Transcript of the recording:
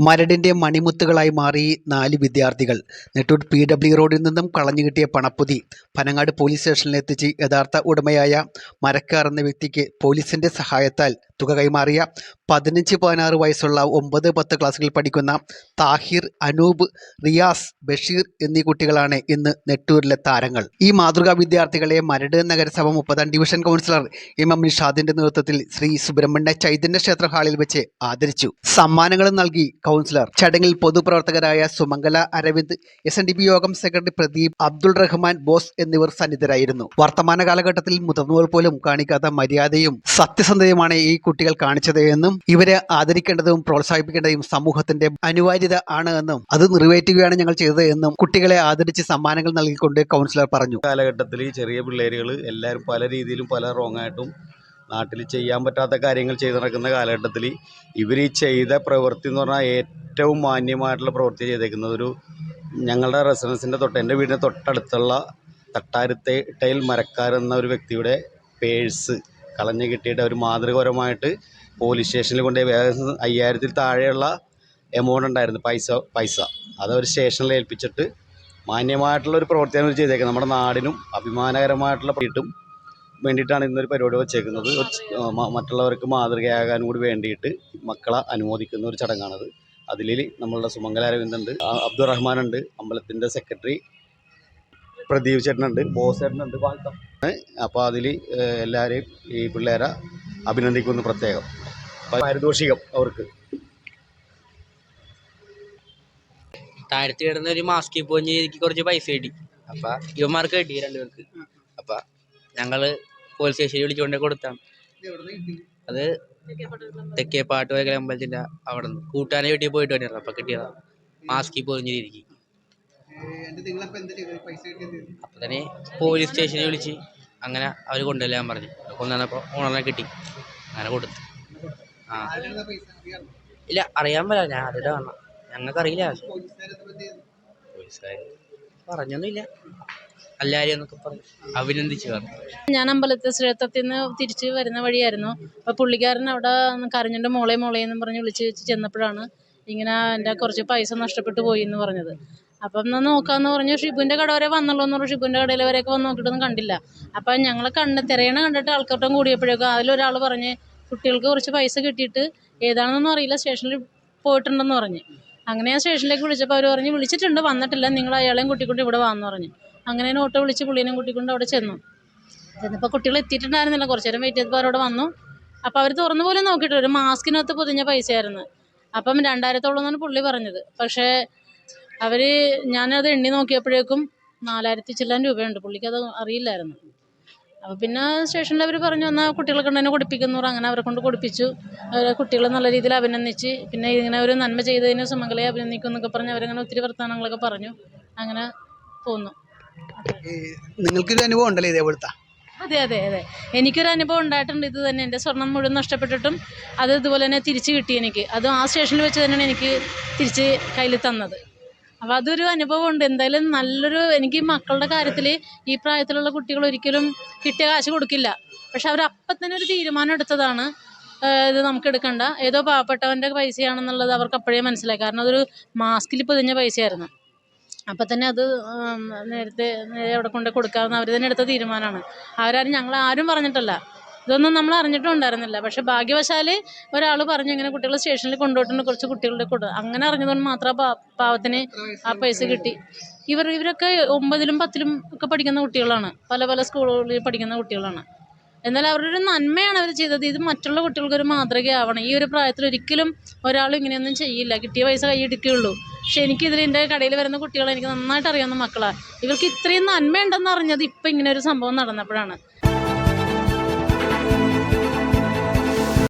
മരടിന്റെ മണിമുത്തുകളായി മാറി നാല് വിദ്യാർത്ഥികൾ. നെട്ടൂർ പി ഡബ്ല്യു റോഡിൽ നിന്നും കളഞ്ഞു കിട്ടിയ പണപ്പൊതി. പനങ്ങാട് പോലീസ് സ്റ്റേഷനിലെത്തിച്ച് യഥാർത്ഥ ഉടമയായ മരക്കാർ എന്ന വ്യക്തിക്ക് പോലീസിന്റെ സഹായത്താൽ തുക കൈമാറിയ പതിനഞ്ച് പതിനാറ് വയസ്സുള്ള ഒമ്പത് പത്ത് ക്ലാസ്സുകളിൽ പഠിക്കുന്ന താഹിർ അനൂപ് റിയാസ് ബഷീർ എന്നീ കുട്ടികളാണ് ഇന്ന് നെട്ടൂരിലെ താരങ്ങൾ. ഈ മാതൃകാ വിദ്യാർത്ഥികളെ മരട് നഗരസഭ മുപ്പതാം ഡിവിഷൻ കൗൺസിലർ എം എം നിഷാദിന്റെ നേതൃത്വത്തിൽ ശ്രീ സുബ്രഹ്മണ്യ ചൈതന്യ ക്ഷേത്ര ഹാളിൽ വെച്ച് ആദരിച്ചു. സമ്മാനങ്ങളും നൽകി കൗൺസിലർ ചടങ്ങിൽ പൊതുപ്രവർത്തകരായ Sumangala Aravind S N D P യോഗം സെക്രട്ടറി പ്രദീപ് അബ്ദുൾ റഹ്മാൻ ബോസ് എന്നിവർ സന്നിധരായിരുന്നു. വർത്തമാന കാലഘട്ടത്തിൽ മുതിർന്നവർ പോലും കാണിക്കാത്ത മര്യാദയും സത്യസന്ധതയുമാണ് ഈ കുട്ടികൾ കാണിച്ചത് എന്നും ഇവരെ ആദരിക്കേണ്ടതും പ്രോത്സാഹിപ്പിക്കേണ്ടതും സമൂഹത്തിന്റെ അനിവാര്യത ആണ് എന്നും അത് നിറവേറ്റുകയാണ് ഞങ്ങൾ ചെയ്തത് എന്നും കുട്ടികളെ ആദരിച്ച് സമ്മാനങ്ങൾ നൽകിക്കൊണ്ട് കൗൺസിലർ പറഞ്ഞു. കാലഘട്ടത്തിൽ ചെറിയ പിള്ളേരുകൾ എല്ലാവരും പല രീതിയിലും പല റോങ് ആയിട്ടും നാട്ടിൽ ചെയ്യാൻ പറ്റാത്ത കാര്യങ്ങൾ ചെയ്ത് നടക്കുന്ന കാലഘട്ടത്തിൽ ഇവർ ഈ ചെയ്ത പ്രവൃത്തി എന്ന് പറഞ്ഞാൽ ഏറ്റവും മാന്യമായിട്ടുള്ള പ്രവൃത്തി ചെയ്തേക്കുന്നത് ഒരു ഞങ്ങളുടെ റെസിഡൻസിന്റെ തൊട്ട് എന്റെ വീടിന്റെ തൊട്ടടുത്തുള്ള തട്ടാരത്തെ ടൈൽ മരക്കാരെന്ന ഒരു വ്യക്തിയുടെ പേഴ്സ് കളഞ്ഞു കിട്ടിയിട്ട് അവർ മാതൃകപരമായിട്ട് പോലീസ് സ്റ്റേഷനിൽ കൊണ്ടുപോയി ഏകദേശം അയ്യായിരത്തിൽ താഴെയുള്ള എമൗണ്ട് ഉണ്ടായിരുന്നു പൈസ പൈസ. അതവർ സ്റ്റേഷനിൽ ഏൽപ്പിച്ചിട്ട് മാന്യമായിട്ടുള്ള ഒരു പ്രവർത്തിയാണ് അവർ ചെയ്തേക്കുന്നത്. നമ്മുടെ നാടിനും അഭിമാനകരമായിട്ടുള്ള വീട്ടും വേണ്ടിയിട്ടാണ് ഇന്നൊരു പരിപാടി വച്ചേക്കുന്നത്. മറ്റുള്ളവർക്ക് മാതൃകയാകാനും കൂടി വേണ്ടിയിട്ട് മക്കളെ അനുമോദിക്കുന്ന ഒരു ചടങ്ങാണത്. അതിൽ നമ്മളുടെ സുമംഗല അരവിന്ദുണ്ട് അബ്ദുറഹ്മാൻ ഉണ്ട് അമ്പലത്തിന്റെ സെക്രട്ടറി പ്രദീപ് ചേട്ടനുണ്ട്. ബോസ് ചേട്ടനുണ്ട് അപ്പോൾ അതിൽ എല്ലാവരെയും ഈ പിള്ളേരെ അഭിനന്ദിക്കുന്നു പ്രത്യേകം. പാരിതോഷികം അവർക്ക്. താഴത്ത് കിടന്ന ഒരു മാസ്കിൽ പോയി എനിക്ക് കുറച്ച് പൈസ കിട്ടി. അപ്പൊ? ഇവന്മാർക്ക് കിട്ടി രണ്ടുപേർക്ക് അപ്പൊ? ഞങ്ങൾ പോലീസ് സ്റ്റേഷനിൽ വിളിച്ചുകൊണ്ട് കൊടുത്താണ് അത് തെക്കേപ്പാട്ട് വരകല അമ്പലത്തിന്റെ അവിടെ നിന്ന് കൂട്ടാനെ വീട്ടിൽ പോയിട്ട് വന്നിരുന്നു അപ്പൊ കിട്ടിയതാണ് മാസ്കിൽ പൊതിഞ്ഞ രീതിക്ക് അപ്പൊ തന്നെ പോലീസ് സ്റ്റേഷനിൽ വിളിച്ച് അങ്ങനെ അവർ കൊണ്ടുവരാൻ പറഞ്ഞു. കൊണ്ടുവന്നപ്പോ ഓണറിനെ കിട്ടി. അങ്ങനെ കൊടുത്തു. ആ. ഇല്ല അറിയാൻ പറ്റില്ല. ഞാൻ ആദ്യമായിട്ട് വന്ന ഞങ്ങൾക്കറിയില്ല പോലീസുകാർ പറഞ്ഞൊന്നുമില്ല. എല്ലാവരും എന്നൊക്കെ പറഞ്ഞു. അഭിനന്ദിച്ചു പറഞ്ഞു. ഞാൻ അമ്പലത്തെ ക്ഷേത്രത്തിൽ നിന്ന് തിരിച്ച് വരുന്ന വഴിയായിരുന്നു. അപ്പോൾ പുള്ളിക്കാരൻ അവിടെ കരഞ്ഞിട്ട് മോളെ മോളെ എന്നും പറഞ്ഞ് വിളിച്ച് ചെന്നപ്പോഴാണ് ഇങ്ങനെ എന്റെ കുറച്ച് പൈസ നഷ്ടപ്പെട്ടു പോയി എന്ന് പറഞ്ഞത്. അപ്പം എന്നാൽ നോക്കാമെന്ന് പറഞ്ഞു ഷിബുവിന്റെ കട വരെ വന്നുള്ളൂ എന്ന് പറഞ്ഞു ഷിബുവിന്റെ കടയിൽ വരെയൊക്കെ വന്ന് നോക്കിയിട്ടൊന്നും കണ്ടില്ല. അപ്പം ഞങ്ങൾ കണ്ട് തിരയണ കണ്ടിട്ട് ആൾക്കാരുടെ കൂടിയപ്പോഴേക്കും അതിലൊരാൾ പറഞ്ഞ് കുട്ടികൾക്ക് കുറച്ച് പൈസ കിട്ടിയിട്ട് ഏതാണെന്നൊന്നും അറിയില്ല സ്റ്റേഷനിൽ പോയിട്ടുണ്ടെന്ന് പറഞ്ഞ്. അങ്ങനെ ഞാൻ സ്റ്റേഷനിലേക്ക് വിളിച്ചപ്പോൾ അവർ പറഞ്ഞ് വിളിച്ചിട്ടുണ്ട് വന്നിട്ടില്ല നിങ്ങൾ അയാളെയും കൂട്ടിക്കൊണ്ട് ഇവിടെ വാന്ന് പറഞ്ഞു. അങ്ങനെ ഓട്ടോ വിളിച്ച് പുള്ളീനെയും കൂട്ടിക്കൊണ്ട് അവിടെ ചെന്നു. ചെന്നപ്പോൾ കുട്ടികൾ എത്തിയിട്ടുണ്ടായിരുന്നില്ല കുറച്ച് നേരം വെയിറ്റ് ചെയ്തപ്പോൾ അവരോട് വന്നു. അപ്പോൾ അവർ തുറന്നു പോലും നോക്കിയിട്ട് ഒരു മാസ്കിനകത്ത് പൊതിഞ്ഞ പൈസയായിരുന്നു. അപ്പം രണ്ടായിരത്തോളം എന്നാണ് പുള്ളി പറഞ്ഞത്. പക്ഷേ അവർ ഞാനത് എണ്ണി നോക്കിയപ്പോഴേക്കും നാലായിരത്തി ചില്ലാൻ രൂപയുണ്ട്. പുള്ളിക്ക് അത് അറിയില്ലായിരുന്നു. അപ്പോൾ പിന്നെ സ്റ്റേഷനിൽ അവർ പറഞ്ഞു എന്നാൽ കുട്ടികളെ കൊണ്ട് തന്നെ കൊടുപ്പിക്കുന്നു അങ്ങനെ അവരെ കൊണ്ട് കൊടുപ്പിച്ചു. അവരെ കുട്ടികളെ നല്ല രീതിയിൽ അഭിനന്ദിച്ച്. പിന്നെ ഇങ്ങനെ ഒരു നന്മ ചെയ്തതിന് സുമംഗലയെ അഭിനന്ദിക്കും എന്നൊക്കെ പറഞ്ഞ് അവരങ്ങനെ ഒത്തിരി വർത്തമാനങ്ങളൊക്കെ പറഞ്ഞു. അങ്ങനെ പോന്നു. നിങ്ങൾക്കൊരു അനുഭവം ഉണ്ടല്ലോ ഇതേപോലത്തെ? അതെ അതെ അതെ. എനിക്കൊരു അനുഭവം ഉണ്ടായിട്ടുണ്ട്. ഇത് തന്നെ. എന്റെ സ്വർണം മുഴുവൻ നഷ്ടപ്പെട്ടിട്ടും അത് ഇതുപോലെ തന്നെ തിരിച്ച് കിട്ടി എനിക്ക്. അതും ആ സ്റ്റേഷനിൽ വെച്ച് തന്നെയാണ് എനിക്ക് തിരിച്ച് കയ്യിൽ തന്നത്. അപ്പോൾ അതൊരു അനുഭവമുണ്ട്. എന്തായാലും നല്ലൊരു എനിക്ക് മക്കളുടെ കാര്യത്തിൽ ഈ പ്രായത്തിലുള്ള കുട്ടികൾ ഒരിക്കലും കിട്ടിയ കാശ് കൊടുക്കില്ല. പക്ഷെ അവർ അപ്പം തന്നെ ഒരു തീരുമാനം എടുത്തതാണ്. ഇത് നമുക്ക് എടുക്കണ്ട. ഏതോ പാവപ്പെട്ടവന്റെ പൈസയാണെന്നുള്ളത് അവർക്ക് അപ്പോഴേ മനസ്സിലായി. കാരണം അതൊരു മാസ്കിൽ പൊതിഞ്ഞ പൈസയായിരുന്നു. അപ്പം തന്നെ അത് നേരത്തെ നേരെ അവിടെ കൊണ്ട് കൊടുക്കാമെന്ന് അവർ തന്നെ എടുത്ത തീരുമാനമാണ്. അവരാരും ഞങ്ങൾ ആരും പറഞ്ഞിട്ടല്ല. ഇതൊന്നും നമ്മൾ അറിഞ്ഞിട്ടും ഉണ്ടായിരുന്നില്ല പക്ഷെ ഭാഗ്യവശാൽ ഒരാൾ പറഞ്ഞു ഇങ്ങനെ കുട്ടികൾ സ്റ്റേഷനിൽ കൊണ്ടുപോയിട്ടുണ്ട് കുറച്ച് കുട്ടികളുടെ കൂടെ. അങ്ങനെ അറിഞ്ഞതുകൊണ്ട് മാത്രം പാവത്തിന് ആ പൈസ കിട്ടി. ഇവർ ഇവരൊക്കെ ഒമ്പതിലും പത്തിലും ഒക്കെ പഠിക്കുന്ന കുട്ടികളാണ്. പല പല സ്കൂളുകളിൽ പഠിക്കുന്ന കുട്ടികളാണ്. എന്നാൽ അവരുടെ ഒരു നന്മയാണ് അവർ ചെയ്തത്. ഇത് മറ്റുള്ള കുട്ടികൾക്കൊരു മാതൃകയാവണം. ഈ ഒരു പ്രായത്തിൽ ഒരിക്കലും ഒരാൾ ഇങ്ങനെയൊന്നും ചെയ്യില്ല. കിട്ടിയ പൈസ കൈയെടുക്കുകയുള്ളൂ പക്ഷെ എനിക്കിതിൽ എന്റെ കടയിൽ വരുന്ന കുട്ടികളെ എനിക്ക് നന്നായിട്ട് അറിയാവുന്ന മക്കളാണ് ഇവർക്ക് ഇത്രയും നന്മയുണ്ടെന്ന് അറിഞ്ഞത് ഇപ്പം ഇങ്ങനെ ഒരു സംഭവം നടന്നപ്പോഴാണ്.